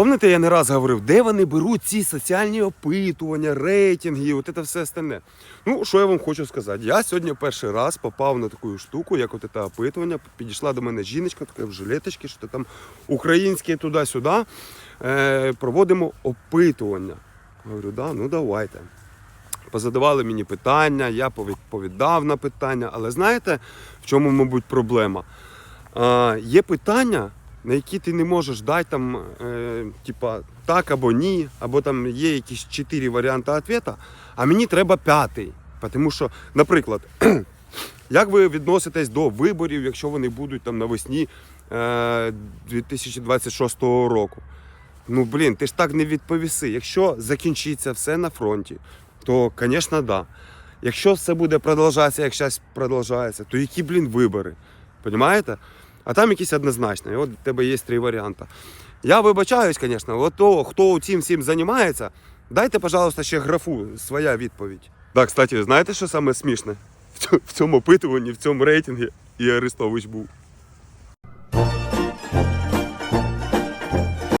Пам'ятаєте, я не раз говорив, де вони беруть ці соціальні опитування, рейтинги, от це все остальне. Ну, що я вам хочу сказати? Я сьогодні перший раз попав на таку штуку, як от це опитування. Підійшла до мене жіночка, така в жилеточці, що там українське туди-сюди. Е, проводимо опитування. Говорю, да, ну давайте. Позадавали мені питання, я відповідав на питання. Але знаєте, в чому, мабуть, проблема? А, є питання, на які ти не можеш дати там, е, типа, так або ні, або там є якісь чотири варіанти відповіді, а мені треба п'ятий. Тому що, наприклад, як ви відноситесь до виборів, якщо вони будуть там навесні е, 2026 року? Ну, блін, ти ж так не відповіси. Якщо закінчиться все на фронті, то, звісно, да. Якщо все буде продовжатися, як зараз продовжується, то які, блін, вибори? Понімаєте? А там якісь однозначні. От у тебе є три варіанти. Я вибачаюсь, звісно, от то, хто цим всім займається, дайте, пожалуйста, ще графу, своя відповідь. Так, кстати, знаєте, що саме смішне? В цьому опитуванні, в цьому рейтингі і Арестович був.